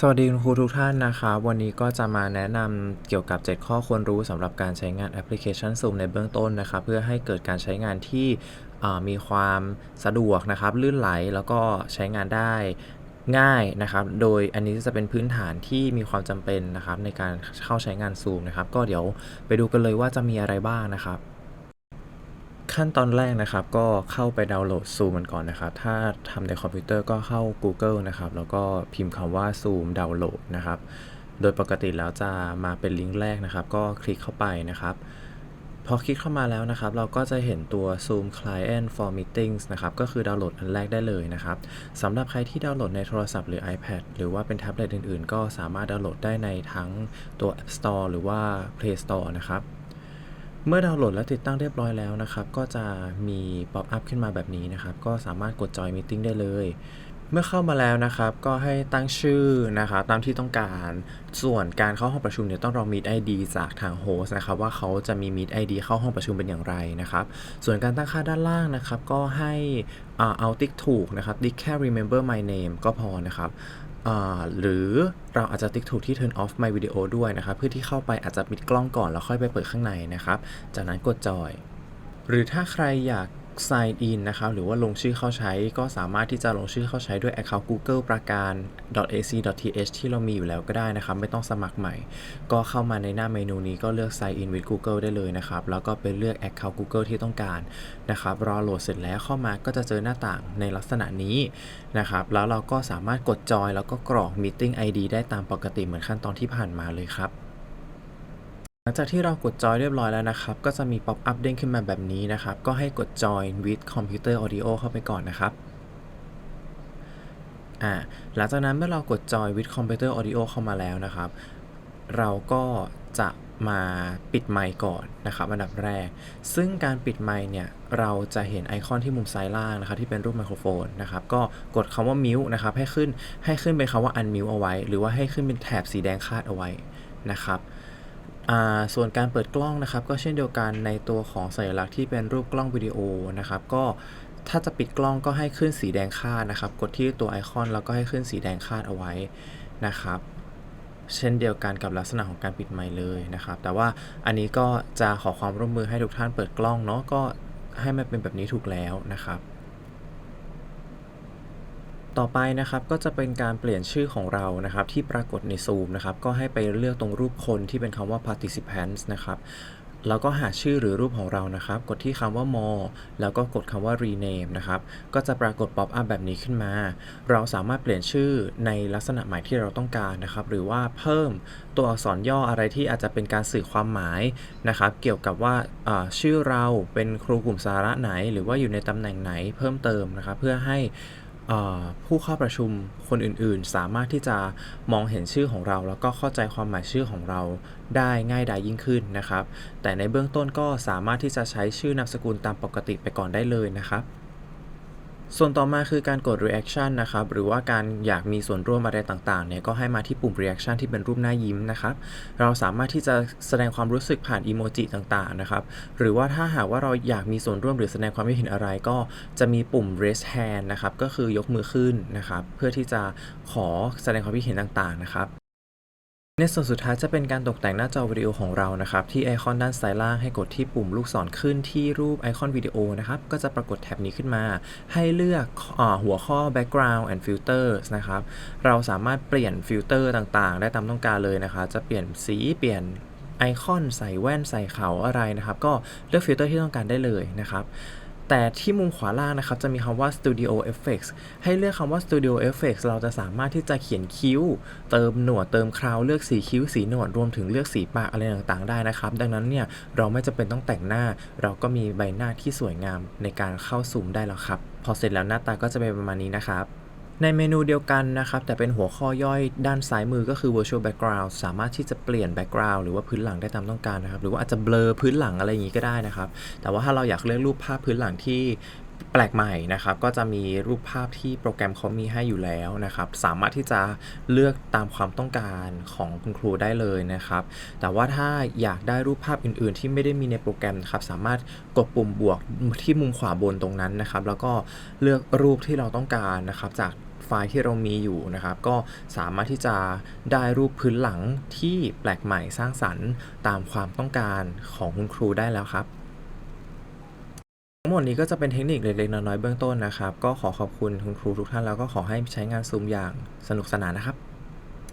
สวัสดีคุณครูทุกท่านนะครับ วันนี้ก็จะมาแนะนำเกี่ยวกับ 7 ข้อควรรู้สำหรับการใช้งานแอปพลิเคชัน Zoom ในเบื้องต้นนะครับ เพื่อให้เกิดการใช้งานที่มีความสะดวกนะครับ ลื่นไหลแล้วก็ใช้งานได้ง่ายนะครับ โดยอันนี้จะเป็นพื้นฐานที่มีความจำเป็นนะครับ ในการเข้าใช้งาน Zoom นะครับ ก็เดี๋ยวไปดูกันเลยว่าจะมีอะไรบ้างนะครับ ขั้นตอนแรกนะครับก็เข้าไปดาวน์โหลด Zoom มันก่อนนะครับ ถ้าทำในคอมพิวเตอร์ก็เข้า Google นะครับ แล้วก็พิมพ์คำว่า Zoom ดาวน์โหลดนะครับ โดยปกติแล้วจะมาเป็นลิงก์แรกนะครับ ก็คลิกเข้าไปนะครับ พอคลิกเข้ามาแล้วนะครับ เราก็จะเห็นตัว Zoom Client for Meetings นะครับ ก็คือดาวน์โหลดอันแรกได้เลยนะครับสำหรับใครที่ดาวน์โหลดในโทรศัพท์หรือ iPad หรือว่าเป็นแท็บเล็ตอื่นๆ ก็สามารถดาวน์โหลดได้ในทั้งตัว App Store หรือว่า Play Store นะครับ เมื่อดาวน์โหลดและติดตั้งเรียบร้อยแล้วนะครับ ก็จะมีป๊อปอัพขึ้นมาแบบนี้นะครับ ก็สามารถกดจอยมีติ้งได้เลย เมื่อเข้ามาแล้วนะครับ ก็ให้ตั้งชื่อนะครับตามที่ต้องการ ส่วนการเข้าห้องประชุมเนี่ยต้องรอ Meet ID จากทางโฮสต์นะครับว่าเขาจะมี Meet ID เข้าห้องประชุมเป็นอย่างไรนะครับ ส่วนการตั้งค่าด้านล่างนะครับ ก็ให้อ่าเอาติ๊กถูกนะครับติ๊กแค่ remember my name ก็พอนะครับ หรือเราอาจจะติ๊กถูกที่ turn off my video ด้วยนะครับ เพื่อที่เข้าไปอาจจะปิดกล้องก่อนแล้วค่อยไปเปิดข้างในนะครับ จากนั้นกดจอย หรือถ้าใครอยาก sign in นะครับหรือว่าลงชื่อเข้าใช้ก็สามารถที่จะลงชื่อเข้าใช้ด้วย account Google ประการ .ac.th ที่เรามีอยู่แล้วก็ได้นะครับไม่ต้องสมัครใหม่ ก็เข้ามาในหน้าเมนูนี้ก็เลือก sign in with Google ได้เลยนะครับ แล้วก็ไปเลือก account Google ที่ต้องการนะครับรอโหลดเสร็จแล้วเข้ามาก็จะเจอหน้าต่างในลักษณะนี้นะครับแล้วเราก็สามารถกดจอยแล้วก็กรอก meeting ID ได้ตามปกติเหมือนขั้นตอนที่ผ่านมาเลยครับ ลังจากที่เรากดจอยเรียบร้อยแล้วนะครับ ก็จะมีป๊อปอัพเด้งขึ้นมาแบบนี้นะครับ ก็ให้กด join with computer audio เข้าไปก่อนนะครับอ่าหลังจากนั้นเมื่อเรากด join with computer audio เข้ามาแล้วนะครับ เราก็จะมาปิดไมค์ก่อนนะครับอันดับแรก ซึ่งการปิดไมค์เนี่ยเราจะเห็นไอคอนที่มุมซ้ายล่างนะครับที่เป็นรูปไมโครโฟนนะครับก็กดคำว่า mute นะครับให้ขึ้นให้ขึ้นเป็นคำว่า unmute เอาไว้ หรือว่าให้ขึ้นเป็นแถบสีแดงคาดเอาไว้นะครับ ส่วนการเปิดกล้องนะครับ ก็เช่นเดียวกันในตัวของสัญลักษณ์ที่เป็นรูปกล้องวิดีโอนะครับ ก็ถ้าจะปิดกล้องก็ให้ขึ้นสีแดงคาดนะครับ กดที่ตัวไอคอนแล้วก็ให้ขึ้นสีแดงคาดเอาไว้นะครับ เช่นเดียวกันกับลักษณะของการปิดไมค์เลยนะครับ แต่ว่าอันนี้ก็จะขอความร่วมมือให้ทุกท่านเปิดกล้องเนาะก็ให้มันเป็นแบบนี้ถูกแล้วนะครับ ต่อไปนะครับก็จะเป็นการเปลี่ยนชื่อของเรานะครับที่ปรากฏใน Zoom นะครับก็ให้ไปเลือกตรงรูปคนที่เป็นคำว่า participants นะครับแล้วก็หาชื่อหรือรูปของเรานะครับ กดที่คำว่า more แล้วก็กดคำว่า rename นะครับ ก็จะปรากฏ pop up แบบนี้ขึ้นมา เราสามารถเปลี่ยนชื่อในลักษณะหมายที่เราต้องการนะครับ หรือว่าเพิ่มตัวอักษรย่ออะไรที่อาจจะเป็นการสื่อความหมายนะครับ เกี่ยวกับว่าชื่อเราเป็นครูกลุ่มสาระไหน หรือว่าอยู่ในตำแหน่งไหนเพิ่มเติมนะครับ เพื่อให้ ผู้เข้าประชุมคนอื่นๆ สามารถที่จะมองเห็นชื่อของเรา แล้วก็เข้าใจความหมายชื่อของเราได้ง่ายดายยิ่งขึ้นนะครับ แต่ในเบื้องต้นก็สามารถที่จะใช้ชื่อนามสกุลตามปกติไปก่อนได้เลยนะครับ ส่วนต่อมาคือการกด reaction นะครับ หรือว่าการอยากมีส่วนร่วมอะไรต่างๆเนี่ยก็ให้มาที่ปุ่ม reaction ที่เป็นรูปหน้ายิ้มนะครับ เราสามารถที่จะแสดงความรู้สึกผ่านอีโมจิต่างๆนะครับ หรือว่าถ้าหากว่าเราอยากมีส่วนร่วมหรือแสดงความคิดเห็นอะไรก็จะมีปุ่ม raise hand นะครับ ก็คือยกมือขึ้นนะครับ เพื่อที่จะขอแสดงความคิดเห็นต่างๆนะครับ ในส่วนสุดท้ายจะเป็นการตกแต่งหน้าจอวิดีโอของเรานะครับ ที่ไอคอนด้านซ้ายล่างให้กดที่ปุ่มลูกศรขึ้นที่รูปไอคอนวิดีโอนะครับ ก็จะปรากฏแท็บนี้ขึ้นมา ให้เลือกอหัวข้อ background and filters นะครับ เราสามารถเปลี่ยนฟิลเตอร์ต่างๆ ได้ตามต้องการเลยนะคะ จะเปลี่ยนสีเปลี่ยนไอคอนใส่แว่นใส่เขาอะไรนะครับ ก็เลือกฟิลเตอร์ที่ต้องการได้เลยนะครับ แต่ที่มุมขวาล่างนะครับจะมีคำว่า Studio Effects ให้เลือกคำว่า Studio Effects เราจะสามารถที่จะเขียนคิ้ว เติมหนวด เติมคราวเลือกสีคิ้วสีหนวด รวมถึงเลือกสีปากอะไรต่างๆ ได้นะครับ ดังนั้นเนี่ยเราไม่จำเป็นต้องแต่งหน้า เราก็มีใบหน้าที่สวยงามในการเข้าซูมได้แล้วครับ พอเสร็จแล้วหน้าตาก็จะเป็นประมาณนี้นะครับ ในเมนูเดียวกันนะครับ แต่เป็นหัวข้อย่อยด้านซ้ายมือก็คือ virtual background สามารถที่จะเปลี่ยน background หรือว่าพื้นหลังได้ตามต้องการนะครับ หรือว่าอาจจะเบลอพื้นหลังอะไรอย่างนี้ก็ได้นะครับ แต่ว่าถ้าเราอยากเลือกรูปภาพพื้นหลังที่แปลกใหม่นะครับ ก็จะมีรูปภาพที่โปรแกรมเขามีให้อยู่แล้วนะครับ สามารถที่จะเลือกตามความต้องการของคุณครูได้เลยนะครับ แต่ว่าถ้าอยากได้รูปภาพอื่น ๆ ที่ไม่ได้มีในโปรแกรมนะครับ สามารถกดปุ่มบวกที่มุมขวาบนตรงนั้นนะครับ แล้วก็เลือกรูปที่เราต้องการนะครับจาก ไฟล์ที่เรามีอยู่นะครับ ก็สามารถที่จะได้รูปพื้นหลังที่แปลกใหม่สร้างสรรค์ตามความต้องการของคุณครูได้แล้วครับทั้งหมดนี้ก็จะเป็นเทคนิคเล็กๆน้อยๆเบื้องต้นนะครับ ก็ขอขอบคุณคุณครูทุกท่านแล้วก็ขอให้ใช้งานซูมอย่างสนุกสนานนะครับ